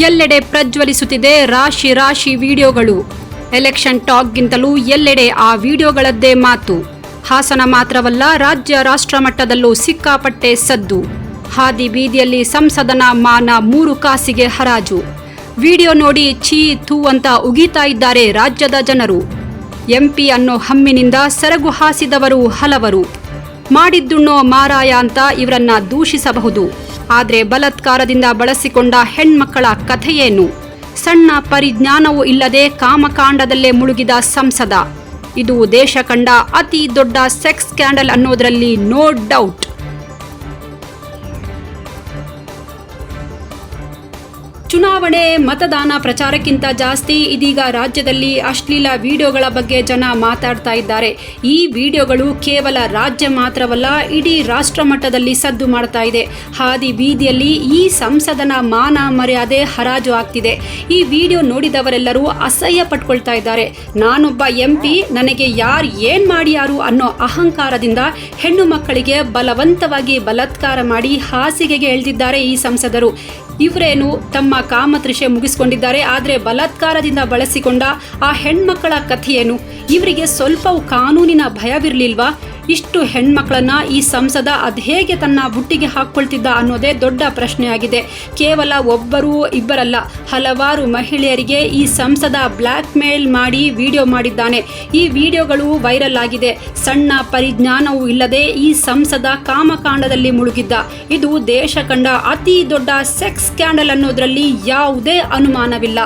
ಎಲ್ಲೆಡೆ ಪ್ರಜ್ವಲಿಸುತ್ತಿದೆ ರಾಶಿ ರಾಶಿ ವಿಡಿಯೋಗಳು. ಎಲೆಕ್ಷನ್ ಟಾಕ್ಗಿಂತಲೂ ಎಲ್ಲೆಡೆ ಆ ವಿಡಿಯೋಗಳದ್ದೇ ಮಾತು. ಹಾಸನ ಮಾತ್ರವಲ್ಲ, ರಾಜ್ಯ ರಾಷ್ಟ್ರ ಮಟ್ಟದಲ್ಲೂ ಸಿಕ್ಕಾಪಟ್ಟೆ ಸದ್ದು. ಹಾದಿ ಬೀದಿಯಲ್ಲಿ ಸಂಸದನ ಮಾನ ಮೂರು ಕಾಸಿಗೆ ಹರಾಜು. ವಿಡಿಯೋ ನೋಡಿ ಛೀ ಥೂ ಅಂತ ಉಗೀತಾ ಇದ್ದಾರೆ ರಾಜ್ಯದ ಜನರು. ಎಂಪಿ ಅನ್ನೋ ಹಮ್ಮಿನಿಂದ ಸೆರಗು ಹಾಸಿದವರು ಹಲವರು. ಮಾಡಿದ್ದುಣ್ಣೋ ಮಾರಾಯ ಅಂತ ಇವರನ್ನ ದೂಷಿಸಬಹುದು. ಆದರೆ ಬಲತ್ಕಾರದಿಂದ ಬಳಸಿಕೊಂಡ ಹೆಣ್ಮಕ್ಕಳ ಕಥೆಯೇನು? ಸಣ್ಣ ಪರಿಜ್ಞಾನವೂ ಇಲ್ಲದೆ ಕಾಮಕಾಂಡದಲ್ಲೇ ಮುಳುಗಿದ ಸಂಸದ. ಇದು ದೇಶ ಕಂಡ ಅತಿ ದೊಡ್ಡ ಸೆಕ್ಸ್ ಸ್ಕ್ಯಾಂಡಲ್ ಅನ್ನೋದರಲ್ಲಿ ನೋ ಡೌಟ್. ಚುನಾವಣೆ ಮತದಾನ ಪ್ರಚಾರಕ್ಕಿಂತ ಜಾಸ್ತಿ ಇದೀಗ ರಾಜ್ಯದಲ್ಲಿ ಅಶ್ಲೀಲ ವಿಡಿಯೋಗಳ ಬಗ್ಗೆ ಜನ ಮಾತಾಡ್ತಾ ಇದ್ದಾರೆ. ಈ ವಿಡಿಯೋಗಳು ಕೇವಲ ರಾಜ್ಯ ಮಾತ್ರವಲ್ಲ, ಇಡೀ ರಾಷ್ಟ್ರ ಮಟ್ಟದಲ್ಲಿ ಸದ್ದು ಮಾಡ್ತಾ ಇದೆ. ಹಾದಿ ಬೀದಿಯಲ್ಲಿ ಈ ಸಂಸದನ ಮಾನ ಮರ್ಯಾದೆ ಹರಾಜು ಆಗ್ತಿದೆ. ಈ ವಿಡಿಯೋ ನೋಡಿದವರೆಲ್ಲರೂ ಅಸಹ್ಯ ಪಟ್ಕೊಳ್ತಾ ಇದ್ದಾರೆ. ನಾನೊಬ್ಬ ಎಂ ಪಿ, ನನಗೆ ಯಾರು ಏನ್ ಮಾಡ್ಯಾರು ಅನ್ನೋ ಅಹಂಕಾರದಿಂದ ಹೆಣ್ಣು ಮಕ್ಕಳಿಗೆ ಬಲವಂತವಾಗಿ ಬಲತ್ಕಾರ ಮಾಡಿ ಹಾಸಿಗೆಗೆ ಎಳೆದಿದ್ದಾರೆ ಈ ಸಂಸದರು. ಇವರೇನು ತಮ್ಮ ಕಾಮತೃಷೆ ಮುಗಿಸಿಕೊಂಡಿದ್ದಾರೆ. ಆದರೆ ಬಲಾತ್ಕಾರದಿಂದ ಬಳಸಿಕೊಂಡ ಆ ಹೆಣ್ಮಕ್ಕಳ ಕಥೆಯೇನು ಇವರಿಗೆ ಸ್ವಲ್ಪವೂ ಕಾನೂನಿನ ಭಯವಿರಲಿಲ್ವಾ? ಇಷ್ಟು ಹೆಣ್ಮಕ್ಳನ್ನ ಈ ಸಂಸದ ಅದು ಹೇಗೆ ತನ್ನ ಬುಟ್ಟಿಗೆ ಹಾಕ್ಕೊಳ್ತಿದ್ದ ಅನ್ನೋದೇ ದೊಡ್ಡ ಪ್ರಶ್ನೆಯಾಗಿದೆ. ಕೇವಲ ಒಬ್ಬರು ಇಬ್ಬರಲ್ಲ, ಹಲವಾರು ಮಹಿಳೆಯರಿಗೆ ಈ ಸಂಸದ ಬ್ಲ್ಯಾಕ್ ಮೇಲ್ ಮಾಡಿ ವಿಡಿಯೋ ಮಾಡಿದ್ದಾನೆ. ಈ ವಿಡಿಯೋಗಳು ವೈರಲ್ ಆಗಿದೆ. ಸಣ್ಣ ಪರಿಜ್ಞಾನವೂ ಇಲ್ಲದೆ ಈ ಸಂಸದ ಕಾಮಕಾಂಡದಲ್ಲಿ ಮುಳುಗಿದ್ದ. ಇದು ದೇಶ ಕಂಡ ಅತಿ ದೊಡ್ಡ ಸೆಕ್ಸ್ ಸ್ಕ್ಯಾಂಡಲ್ ಅನ್ನೋದರಲ್ಲಿ ಯಾವುದೇ ಅನುಮಾನವಿಲ್ಲ.